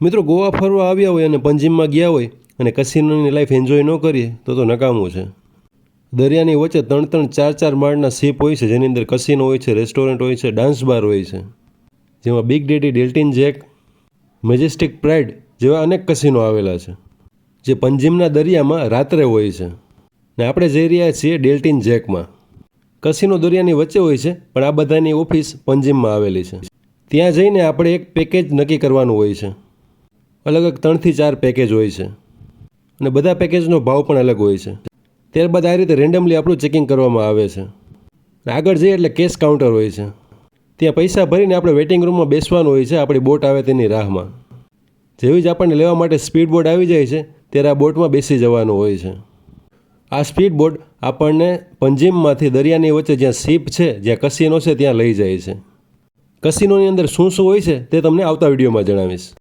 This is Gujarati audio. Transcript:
મિત્રો ગોવા ફરવા આવ્યા હોય અને પંજીમમાં ગયા હોય અને કસિનોની લાઈફ એન્જોય ન કરીએ, તો તો નકામું છે. દરિયાની વચ્ચે ત્રણ ત્રણ ચાર ચાર માળના શિપ હોય છે, જેની અંદર કસિનો હોય છે રેસ્ટોરન્ટ હોય છે ડાન્સ બાર હોય છે. જેમાં Big Daddy Deltin Jack Majestic Pride જેવા અનેક કસિનો આવેલા છે, જે પંજીમના દરિયામાં રાત્રે હોય છે. ને આપણે જઈ રહ્યા છીએ ડેલ્ટિન જેકમાં કસિનો દરિયાની વચ્ચે હોય છે, પણ આ બધાની ઓફિસ પંજીમમાં આવેલી છે. ત્યાં જઈને આપણે એક પેકેજ નક્કી કરવાનું હોય છે. અલગ અલગ ત્રણથી ચાર પેકેજ હોય છે. અને બધા પેકેજનો ભાવ પણ અલગ હોય છે. ત્યારબાદ આ રીતે રેન્ડમલી આપણું ચેકિંગ કરવામાં આવે છે. આગળ જઈએ એટલે કેશ કાઉન્ટર હોય છે. ત્યાં પૈસા ભરીને આપણે વેઇટિંગ રૂમમાં બેસવાનું હોય છે, આપણી બોટ આવે તેની રાહમાં. જેવી જ આપણને લેવા માટે સ્પીડ બોટ આવી જાય છે, ત્યારે આ બોટમાં બેસી જવાનું હોય છે. આ સ્પીડ બોટ આપણને પંજીમમાંથી દરિયાની વચ્ચે જ્યાં શીપ છે, જ્યાં કસિનો છે, ત્યાં લઈ જાય છે. કસિનોની અંદર શું શું હોય છે, તે તમને આવતા વિડીયોમાં જણાવીશ.